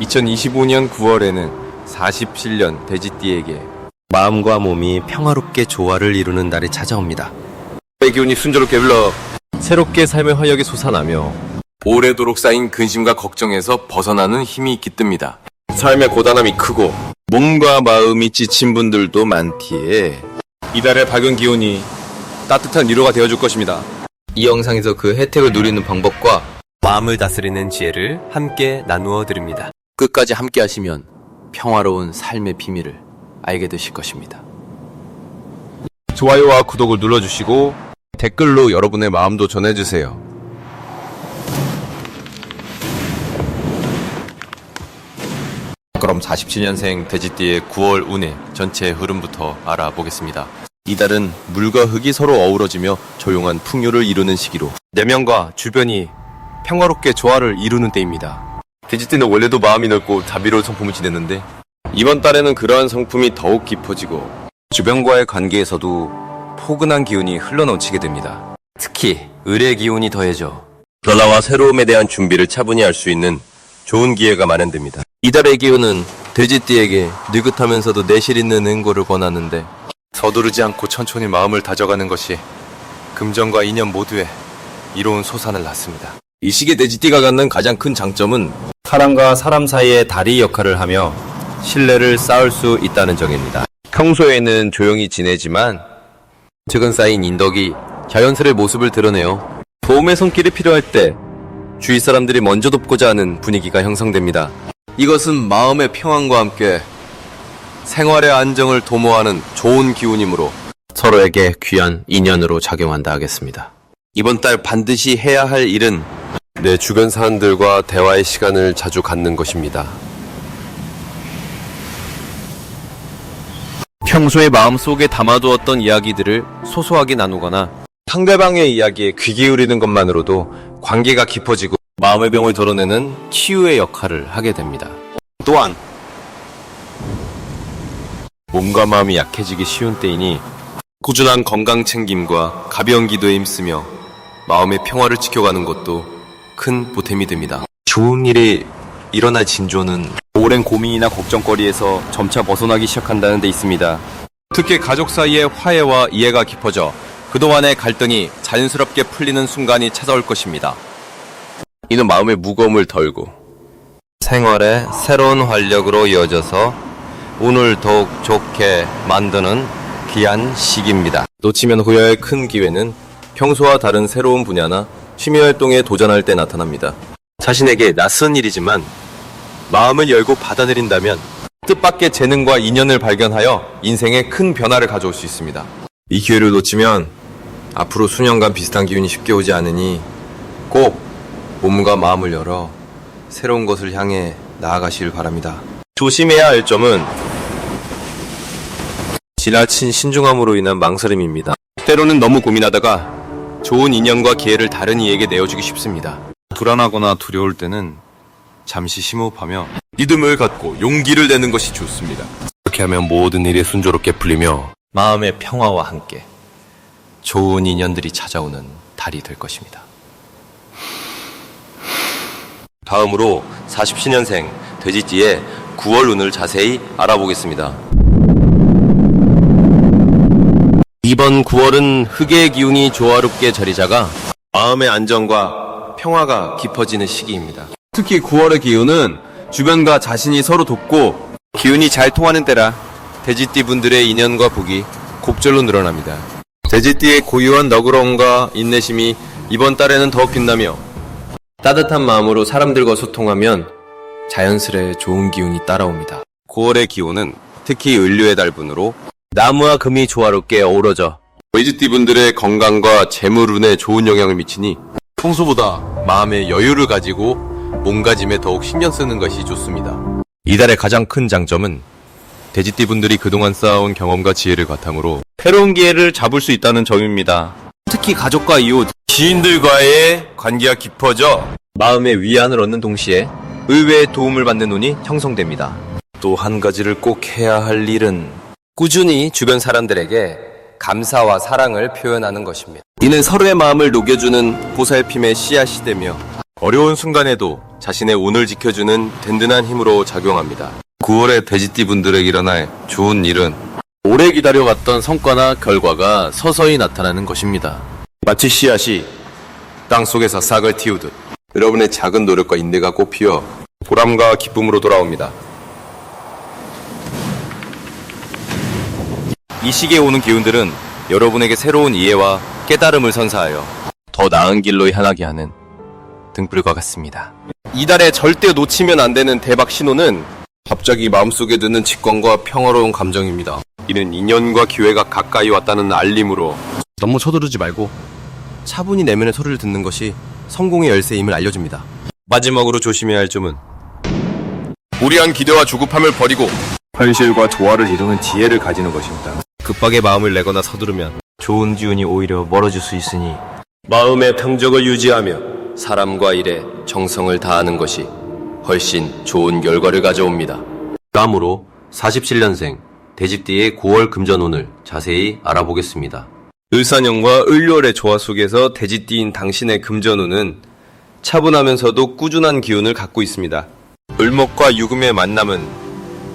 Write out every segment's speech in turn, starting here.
2025년 9월에는 47년 돼지띠에게 마음과 몸이 평화롭게 조화를 이루는 날이 찾아옵니다. 의 기운이 순조롭게 흘러 새롭게 삶의 활력이 솟아나며 오래도록 쌓인 근심과 걱정에서 벗어나는 힘이 깃듭니다. 삶의 고단함이 크고 몸과 마음이 지친 분들도 많기에 이달의 밝은 기운이 따뜻한 위로가 되어줄 것입니다. 이 영상에서 그 혜택을 누리는 방법과 마음을 다스리는 지혜를 함께 나누어 드립니다. 끝까지 함께 하시면 평화로운 삶의 비밀을 알게 되실 것입니다. 좋아요와 구독을 눌러주시고 댓글로 여러분의 마음도 전해주세요. 그럼 47년생 돼지띠의 9월 운의 전체 흐름부터 알아보겠습니다. 이달은 물과 흙이 서로 어우러지며 조용한 풍요를 이루는 시기로 내면과 주변이 평화롭게 조화를 이루는 때입니다. 돼지띠는 원래도 마음이 넓고 자비로운 성품을 지녔는데 이번 달에는 그러한 성품이 더욱 깊어지고 주변과의 관계에서도 포근한 기운이 흘러넘치게 됩니다. 특히 의뢰 기운이 더해져 변화와 새로움에 대한 준비를 차분히 할 수 있는 좋은 기회가 마련됩니다. 이달의 기운은 돼지띠에게 느긋하면서도 내실 있는 행보를 권하는데 서두르지 않고 천천히 마음을 다져가는 것이 금전과 인연 모두에 이로운 소산을 낳습니다. 이 시기에 돼지띠가 갖는 가장 큰 장점은 사람과 사람 사이의 다리 역할을 하며 신뢰를 쌓을 수 있다는 점입니다. 평소에는 조용히 지내지만 최근 쌓인 인덕이 자연스레 모습을 드러내어 도움의 손길이 필요할 때 주위 사람들이 먼저 돕고자 하는 분위기가 형성됩니다. 이것은 마음의 평안과 함께 생활의 안정을 도모하는 좋은 기운이므로 서로에게 귀한 인연으로 작용한다 하겠습니다. 이번 달 반드시 해야 할 일은 내 주변 사람들과 대화의 시간을 자주 갖는 것입니다. 평소에 마음속에 담아두었던 이야기들을 소소하게 나누거나 상대방의 이야기에 귀 기울이는 것만으로도 관계가 깊어지고 마음의 병을 덜어내는 치유의 역할을 하게 됩니다. 또한 몸과 마음이 약해지기 쉬운 때이니 꾸준한 건강 챙김과 가벼운 기도에 힘쓰며 마음의 평화를 지켜가는 것도 큰 보탬이 됩니다. 좋은 일이 일어날 징조는 오랜 고민이나 걱정거리에서 점차 벗어나기 시작한다는 데 있습니다. 특히 가족 사이의 화해와 이해가 깊어져 그동안의 갈등이 자연스럽게 풀리는 순간이 찾아올 것입니다. 이는 마음의 무거움을 덜고 생활에 새로운 활력으로 이어져서 운을 더욱 좋게 만드는 귀한 시기입니다. 놓치면 후회할 큰 기회는 평소와 다른 새로운 분야나 취미 활동에 도전할 때 나타납니다. 자신에게 낯선 일이지만 마음을 열고 받아들인다면 뜻밖의 재능과 인연을 발견하여 인생에 큰 변화를 가져올 수 있습니다. 이 기회를 놓치면 앞으로 수년간 비슷한 기운이 쉽게 오지 않으니 꼭 몸과 마음을 열어 새로운 것을 향해 나아가시길 바랍니다. 조심해야 할 점은 지나친 신중함으로 인한 망설임입니다. 때로는 너무 고민하다가 좋은 인연과 기회를 다른 이에게 내어주기 쉽습니다. 불안하거나 두려울 때는 잠시 심호흡하며 믿음을 갖고 용기를 내는 것이 좋습니다. 그렇게 하면 모든 일이 순조롭게 풀리며 마음의 평화와 함께 좋은 인연들이 찾아오는 달이 될 것입니다. 다음으로 47년생 돼지띠의 9월 운을 자세히 알아보겠습니다. 이번 9월은 흙의 기운이 조화롭게 자리 잡아 마음의 안정과 평화가 깊어지는 시기입니다. 특히 9월의 기운은 주변과 자신이 서로 돕고 기운이 잘 통하는 때라 돼지띠 분들의 인연과 복이 곱절로 늘어납니다. 돼지띠의 고유한 너그러움과 인내심이 이번 달에는 더 빛나며 따뜻한 마음으로 사람들과 소통하면 자연스레 좋은 기운이 따라옵니다. 9월의 기온은 특히 을류의 달분으로 나무와 금이 조화롭게 어우러져 돼지띠 분들의 건강과 재물운에 좋은 영향을 미치니 평소보다 마음의 여유를 가지고 몸가짐에 더욱 신경 쓰는 것이 좋습니다. 이달의 가장 큰 장점은 돼지띠 분들이 그동안 쌓아온 경험과 지혜를 바탕으로 새로운 기회를 잡을 수 있다는 점입니다. 특히 가족과 이웃, 지인들과의 관계가 깊어져 마음의 위안을 얻는 동시에 의외의 도움을 받는 운이 형성됩니다. 또 한 가지를 꼭 해야 할 일은 꾸준히 주변 사람들에게 감사와 사랑을 표현하는 것입니다. 이는 서로의 마음을 녹여주는 보살핌의 씨앗이 되며 어려운 순간에도 자신의 운을 지켜주는 든든한 힘으로 작용합니다. 9월에 돼지띠 분들에게 일어날 좋은 일은 오래 기다려왔던 성과나 결과가 서서히 나타나는 것입니다. 마치 씨앗이 땅 속에서 싹을 틔우듯 여러분의 작은 노력과 인내가 꽃피어 보람과 기쁨으로 돌아옵니다. 이 시기에 오는 기운들은 여러분에게 새로운 이해와 깨달음을 선사하여 더 나은 길로 향하게 하는 등불과 같습니다. 이달에 절대 놓치면 안 되는 대박 신호는 갑자기 마음속에 드는 직관과 평화로운 감정입니다. 이는 인연과 기회가 가까이 왔다는 알림으로 너무 서두르지 말고 차분히 내면의 소리를 듣는 것이 성공의 열쇠임을 알려줍니다. 마지막으로 조심해야 할 점은 무리한 기대와 조급함을 버리고 현실과 조화를 이루는 지혜를 가지는 것입니다. 급하게 마음을 내거나 서두르면 좋은 기운이 오히려 멀어질 수 있으니 마음의 평정을 유지하며 사람과 일에 정성을 다하는 것이 훨씬 좋은 결과를 가져옵니다. 다음으로 47년생 대집띠의 9월 금전운을 자세히 알아보겠습니다. 을사년과 을료월의 조화 속에서 대지띠인 당신의 금전운은 차분하면서도 꾸준한 기운을 갖고 있습니다. 을목과 유금의 만남은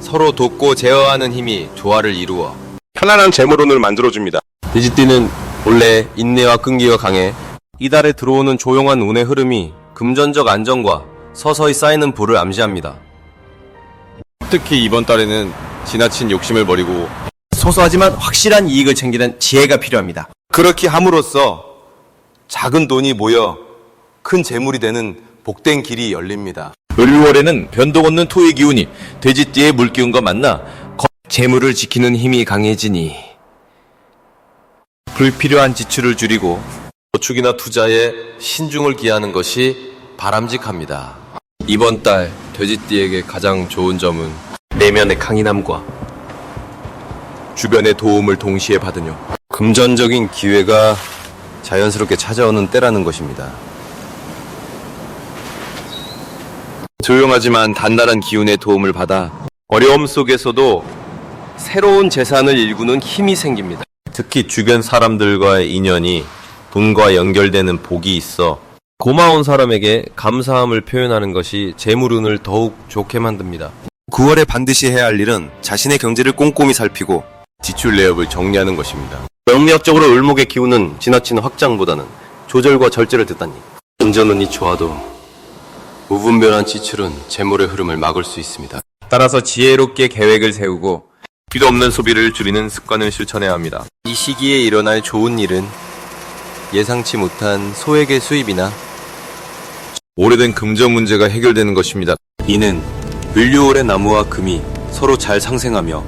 서로 돕고 제어하는 힘이 조화를 이루어 편안한 재물운을 만들어줍니다. 돼지띠는 원래 인내와 끈기가 강해 이달에 들어오는 조용한 운의 흐름이 금전적 안정과 서서히 쌓이는 부를 암시합니다. 특히 이번 달에는 지나친 욕심을 버리고 소소하지만 확실한 이익을 챙기는 지혜가 필요합니다. 그렇게 함으로써 작은 돈이 모여 큰 재물이 되는 복된 길이 열립니다. 을월에는 변동 없는 토의 기운이 돼지띠의 물기운과 만나 거- 재물을 지키는 힘이 강해지니 불필요한 지출을 줄이고 저축이나 투자에 신중을 기하는 것이 바람직합니다. 이번 달 돼지띠에게 가장 좋은 점은 내면의 강인함과 주변의 도움을 동시에 받으며 금전적인 기회가 자연스럽게 찾아오는 때라는 것입니다. 조용하지만 단단한 기운의 도움을 받아 어려움 속에서도 새로운 재산을 일구는 힘이 생깁니다. 특히 주변 사람들과의 인연이 돈과 연결되는 복이 있어 고마운 사람에게 감사함을 표현하는 것이 재물운을 더욱 좋게 만듭니다. 9월에 반드시 해야 할 일은 자신의 경제를 꼼꼼히 살피고 지출 내역을 정리하는 것입니다. 명리학적으로 을목의 기운은 지나친 확장보다는 조절과 절제를 뜻하니 금전운이 좋아도 무분별한 지출은 재물의 흐름을 막을 수 있습니다. 따라서 지혜롭게 계획을 세우고 필요 없는 소비를 줄이는 습관을 실천해야 합니다. 이 시기에 일어날 좋은 일은 예상치 못한 소액의 수입이나 오래된 금전 문제가 해결되는 것입니다. 이는 을류월의 나무와 금이 서로 잘 상생하며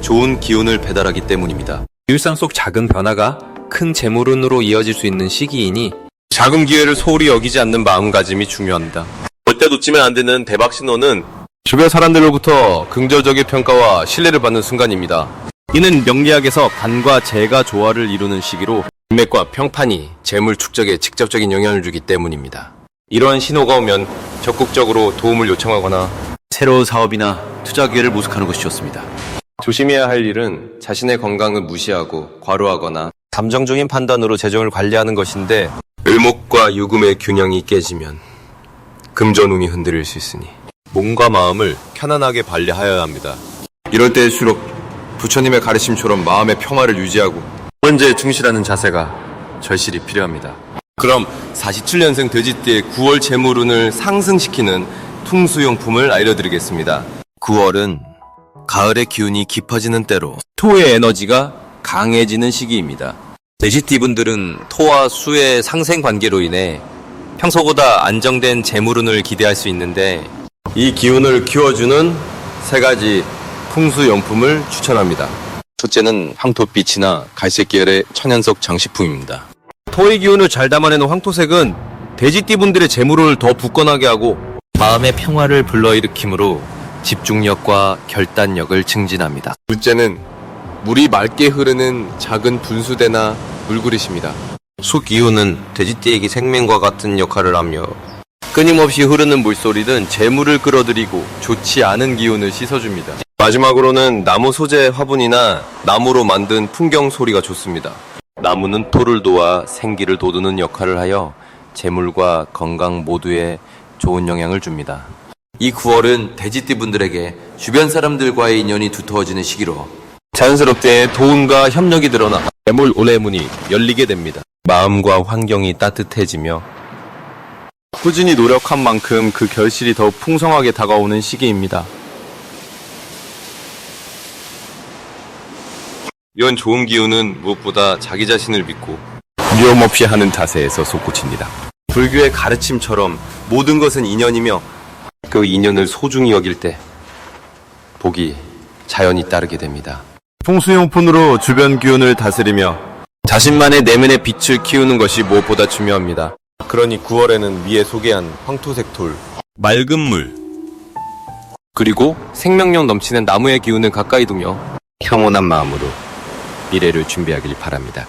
좋은 기운을 배달하기 때문입니다. 일상 속 작은 변화가 큰 재물운으로 이어질 수 있는 시기이니 작은 기회를 소홀히 여기지 않는 마음가짐이 중요합니다. 절대 놓치면 안 되는 대박 신호는 주변 사람들로부터 긍정적인 평가와 신뢰를 받는 순간입니다. 이는 명리학에서 반과 재가 조화를 이루는 시기로 인맥과 평판이 재물 축적에 직접적인 영향을 주기 때문입니다. 이러한 신호가 오면 적극적으로 도움을 요청하거나 새로운 사업이나 투자 기회를 모색하는 것이 좋습니다. 조심해야 할 일은 자신의 건강을 무시하고 과로하거나 감정적인 판단으로 재정을 관리하는 것인데 을목과 유금의 균형이 깨지면 금전운이 흔들릴 수 있으니 몸과 마음을 편안하게 관리하여야 합니다. 이럴 때일수록 부처님의 가르침처럼 마음의 평화를 유지하고 현재에 충실하는 자세가 절실히 필요합니다. 그럼 47년생 돼지띠의 9월 재물운을 상승시키는 퉁수용품을 알려드리겠습니다. 9월은 가을의 기운이 깊어지는 때로 토의 에너지가 강해지는 시기입니다. 돼지띠 분들은 토와 수의 상생 관계로 인해 평소보다 안정된 재물운을 기대할 수 있는데 이 기운을 키워주는 세 가지 풍수용품을 추천합니다. 첫째는 황토빛이나 갈색 계열의 천연석 장식품입니다. 토의 기운을 잘 담아내는 황토색은 돼지띠 분들의 재물을 더 굳건하게 하고 마음의 평화를 불러일으키므로 집중력과 결단력을 증진합니다. 둘째는 물이 맑게 흐르는 작은 분수대나 물그릇입니다. 수 기운은 돼지띠에게 생명과 같은 역할을 하며 끊임없이 흐르는 물소리는 재물을 끌어들이고 좋지 않은 기운을 씻어줍니다. 마지막으로는 나무 소재 화분이나 나무로 만든 풍경 소리가 좋습니다. 나무는 토를 도와 생기를 돋우는 역할을 하여 재물과 건강 모두에 좋은 영향을 줍니다. 이 9월은 돼지띠 분들에게 주변 사람들과의 인연이 두터워지는 시기로 자연스럽게 도움과 협력이 늘어나 재물 오래문이 열리게 됩니다. 마음과 환경이 따뜻해지며 꾸준히 노력한 만큼 그 결실이 더욱 풍성하게 다가오는 시기입니다. 이런 좋은 기운은 무엇보다 자기 자신을 믿고 두려움 없이 하는 자세에서 솟구칩니다. 불교의 가르침처럼 모든 것은 인연이며 그 인연을 소중히 여길 때 복이 자연히 따르게 됩니다. 풍수용품으로 주변 기운을 다스리며 자신만의 내면의 빛을 키우는 것이 무엇보다 중요합니다. 그러니 9월에는 위에 소개한 황토색 돌, 맑은 물, 그리고 생명력 넘치는 나무의 기운을 가까이 두며 평온한 마음으로 미래를 준비하길 바랍니다.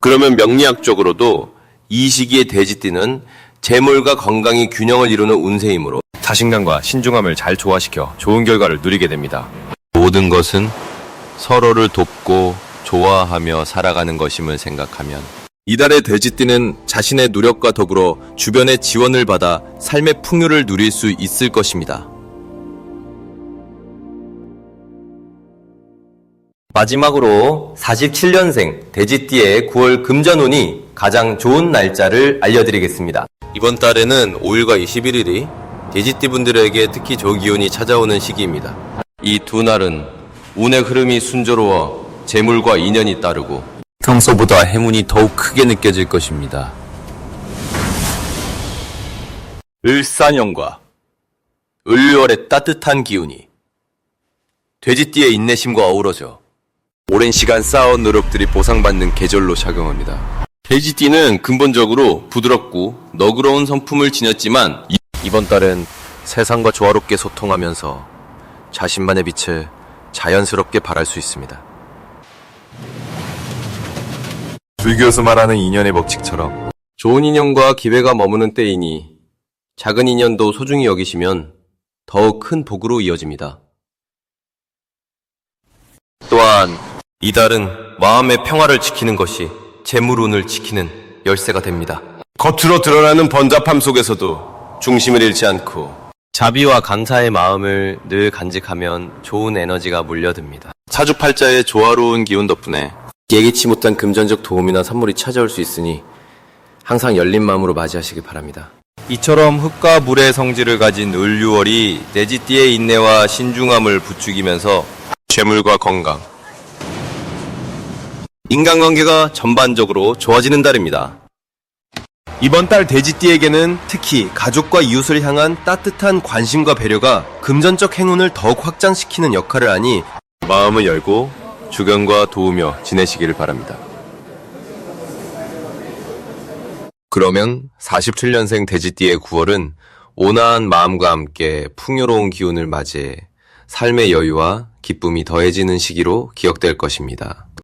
그러면 명리학적으로도 이 시기의 돼지띠는 재물과 건강이 균형을 이루는 운세이므로 자신감과 신중함을 잘 조화시켜 좋은 결과를 누리게 됩니다. 모든 것은 서로를 돕고 좋아하며 살아가는 것임을 생각하면 이달의 돼지띠는 자신의 노력과 더불어 주변의 지원을 받아 삶의 풍요를 누릴 수 있을 것입니다. 마지막으로 47년생 돼지띠의 9월 금전운이 가장 좋은 날짜를 알려드리겠습니다. 이번 달에는 5일과 21일이 돼지띠 분들에게 특히 조기운이 찾아오는 시기입니다. 이 두 날은 운의 흐름이 순조로워 재물과 인연이 따르고 평소보다 행운이 더욱 크게 느껴질 것입니다. 을사년과 을월의 따뜻한 기운이 돼지띠의 인내심과 어우러져 오랜 시간 쌓아온 노력들이 보상받는 계절로 작용합니다. 돼지띠는 근본적으로 부드럽고 너그러운 성품을 지녔지만 이- 이번 달은 세상과 조화롭게 소통하면서 자신만의 빛을 자연스럽게 발할 수 있습니다. 불교에서 말하는 인연의 법칙처럼 좋은 인연과 기회가 머무는 때이니 작은 인연도 소중히 여기시면 더욱 큰 복으로 이어집니다. 또한 이달은 마음의 평화를 지키는 것이 재물운을 지키는 열쇠가 됩니다. 겉으로 드러나는 번잡함 속에서도 중심을 잃지 않고 자비와 감사의 마음을 늘 간직하면 좋은 에너지가 물려듭니다. 사주팔자의 조화로운 기운 덕분에 예기치 못한 금전적 도움이나 선물이 찾아올 수 있으니 항상 열린 마음으로 맞이하시길 바랍니다. 이처럼 흙과 물의 성질을 가진 을유월이 내지띠의 인내와 신중함을 부추기면서 재물과 건강, 인간관계가 전반적으로 좋아지는 달입니다. 이번 달 돼지띠에게는 특히 가족과 이웃을 향한 따뜻한 관심과 배려가 금전적 행운을 더욱 확장시키는 역할을 하니 마음을 열고 주변과 도우며 지내시기를 바랍니다. 그러면 47년생 돼지띠의 9월은 온화한 마음과 함께 풍요로운 기운을 맞이해 삶의 여유와 기쁨이 더해지는 시기로 기억될 것입니다.